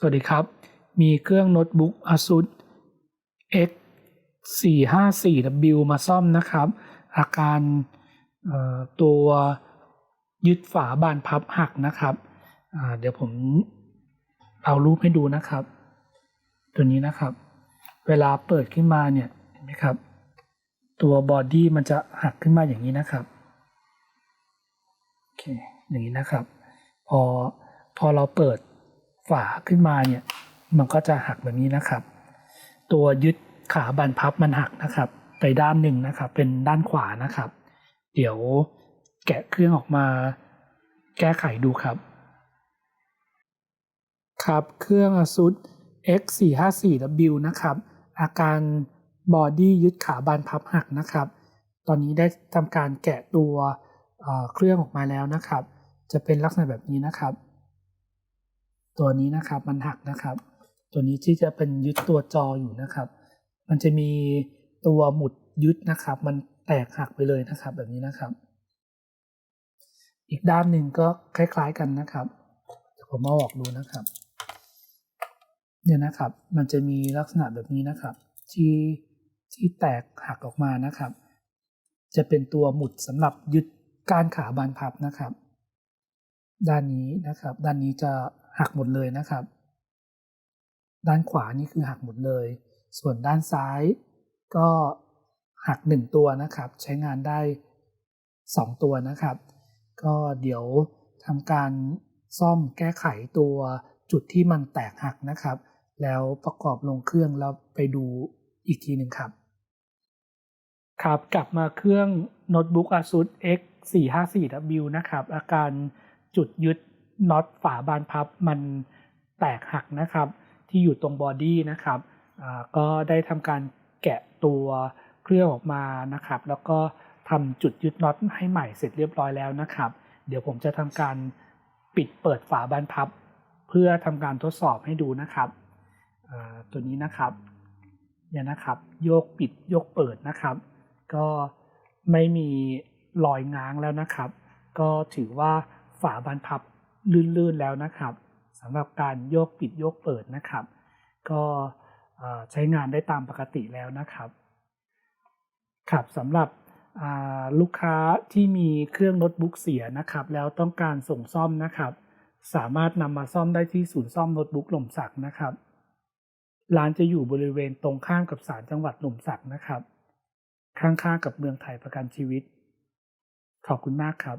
สวัสดีครับ มีเครื่องโน้ตบุ๊ก ASUS X 4 5 4 W มาซ่อมนะครับ อาการตัวยึดฝาบานพับหักนะครับ เดี๋ยวผมเอารูปให้ดูนะครับ ตัวนี้นะครับ เวลาเปิดขึ้นมาเนี่ยเห็นไหมครับ ตัวบอดี้มันจะหักขึ้นมาอย่างนี้นะครับโอเคอย่างนี้นะครับ พอพอเราเปิด ฝาขึ้นมาเนี่ยมันก็จะหักแบบนี้นะครับ ตัวยึดขาบันพับมันหักนะครับ ไปด้านหนึ่งนะครับ เป็นด้านขวานะครับ เดี๋ยวแกะเครื่องออกมา แก้ไขดูครับ ครับเครื่อง ASUS X 4 5 4 W นะครับ อาการบอดี้ยึดขาบานพับหักนะครับ ตอนนี้ได้ทำการแกะตัวเอ่อเครื่องออกมาแล้วนะครับ จะเป็นลักษณะแบบนี้นะครับ ตัวนี้นะครับมันหักนะครับ ตัวนี้ที่จะเป็นยึดตัวจออยู่นะครับ มันจะมีตัวหมุดยึดนะครับ มันแตกหักไปเลยนะครับ แบบนี้นะครับ อีกด้านหนึ่งก็คล้ายๆกันนะครับเดี๋ยวผมเอาออกดูนะครับ เนี่ยนะครับ มันจะมีลักษณะแบบนี้นะครับ ที่ที่แตกหักออกมานะครับ จะเป็นตัวหมุดสำหรับยึดกานขาบานพับนะครับ ด้านนี้นะครับ ด้านนี้จะ หักหมดเลยนะครับ ด้านขวานี่คือหักหมดเลย ส่วนด้านซ้ายก็หักหนึ่งตัวนะครับ ใช้งานได้สองตัวนะครับ ก็เดี๋ยวทำการซ่อมแก้ไขตัวจุดที่มันแตกหักนะครับ แล้วประกอบลงเครื่องแล้วไปดูอีกทีหนึ่งครับ ครับกลับมาเครื่องโน้ตบุ๊ก ASUS X 4 5 4 W นะครับ อาการจุดยึด น็อตฝาบานพับมันแตกหักนะครับ ที่อยู่ตรงบอดี้นะครับก็ได้ทำการแกะตัวเครื่องออกมานะครับ แล้วก็ทำจุดยึดน็อตให้ใหม่เสร็จเรียบร้อยแล้วนะครับ เดี๋ยวผมจะทำการปิดเปิดฝาบานพับ เพื่อทำการทดสอบให้ดูนะครับตัวนี้นะครับเนี่ยนะครับโยกปิดโยกเปิดนะครับ ก็ไม่มีรอยง้างแล้วนะครับ ก็ถือว่าฝาบานพับ ลื่นๆแล้วนะครับสำหรับการโยกปิดโยกเปิดนะครับ ก็ใช้งานได้ตามปกติแล้วนะครับครับสำหรับลูกค้าที่มีเครื่องโน้ตบุ๊กเสียนะครับ แล้วต้องการส่งซ่อมนะครับ สามารถนำมาซ่อมได้ที่ศูนย์ซ่อมโน้ตบุ๊กหล่มสักนะครับร้านจะอยู่บริเวณตรงข้ามกับศาลจังหวัดหล่มสักนะครับ ข้างๆกับเมืองไทยประกันชีวิต ขอบคุณมากครับ